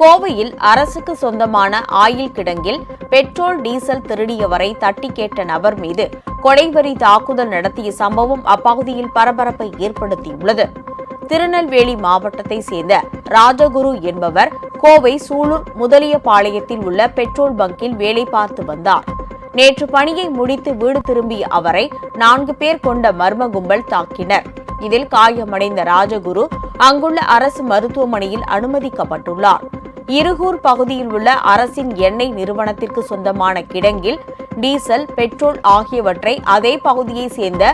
கோவையில் அரசுக்கு சொந்தமான ஆயில் கிடங்கில் பெட்ரோல் டீசல் திருடியவரை தட்டி கேட்ட நபர் மீது கொலைவரி தாக்குதல் நடத்திய சம்பவம் அப்பகுதியில் பரபரப்பை ஏற்படுத்தியுள்ளது. திருநெல்வேலி மாவட்டத்தை சேர்ந்த ராஜகுரு என்பவர் கோவை சூலூர் முதலியபாளையத்தில் உள்ள பெட்ரோல் பங்கில் வேலை பார்த்து வந்தார். நேற்று பணியை முடித்து வீடு திரும்பிய அவரை நான்கு பேர் கொண்ட மர்ம கும்பல் தாக்கினர். இதில் காயமடைந்த ராஜகுரு அங்குள்ள அரசு மருத்துவமனையில் அனுமதிக்கப்பட்டுள்ளார். இருகூர் பகுதியில் உள்ள அரசின் எண்ணெய் நிறுவனத்திற்கு சொந்தமான கிடங்கில் டீசல் பெட்ரோல் ஆகியவற்றை அதே பகுதியைச் சேர்ந்த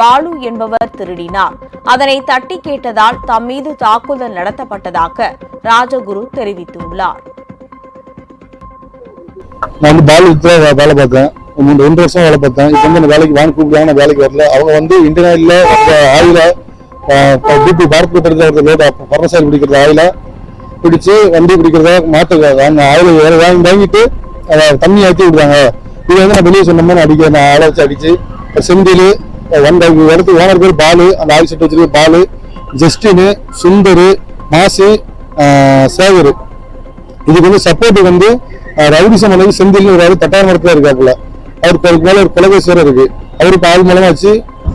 பாலு என்பவர் திருடினார். அதனை தட்டி கேட்டதால் தம் மீது தாக்குதல் நடத்தப்பட்டதாக ராஜகுரு தெரிவித்துள்ளார். நான் பாலுக்கு வேலை பார்த்தேன். மூணு ரெண்டு வருஷம் வேலை பார்த்தேன். இப்போ வந்து வேலைக்கு வாங்க கூப்பிடுவாங்க வேலைக்கு வரல. அவங்க வந்து இன்டர்நெட்ல அந்த பிபி டிபி பாரத் அவருக்கு லோட் பர்ணசாயில் பிடிக்கிறது ஆயில? பிடிச்சு வண்டி பிடிக்கிறத மாற்றுறாங்க அந்த ஆயில வேறு வாங்கி வாங்கிட்டு அதை தண்ணி ஆக்கி விடுறாங்க. இது வந்து நான் வெளியே சொன்னோம்னா அடிக்க நான் ஆளை வச்சு அடிச்சு செந்தில் ஒன் இடத்துக்கு ஓனர் பேர் பாலு அந்த ஆயில் செட் வச்சிருக்க பாலு ஜஸ்டின் சுந்தர் மாசு சேகர். இதுக்கு வந்து சப்போர்ட் வந்து ரவுடிசம் அளவு செந்தில் ஒரு ஆள் தட்டார மரத்தில் இருக்காப்புல. அவருக்கு அதுக்கு மேலே ஒரு குலகேஸ்வரர் இருக்கு. அவருக்கு ஆள் மூலமாக வச்சு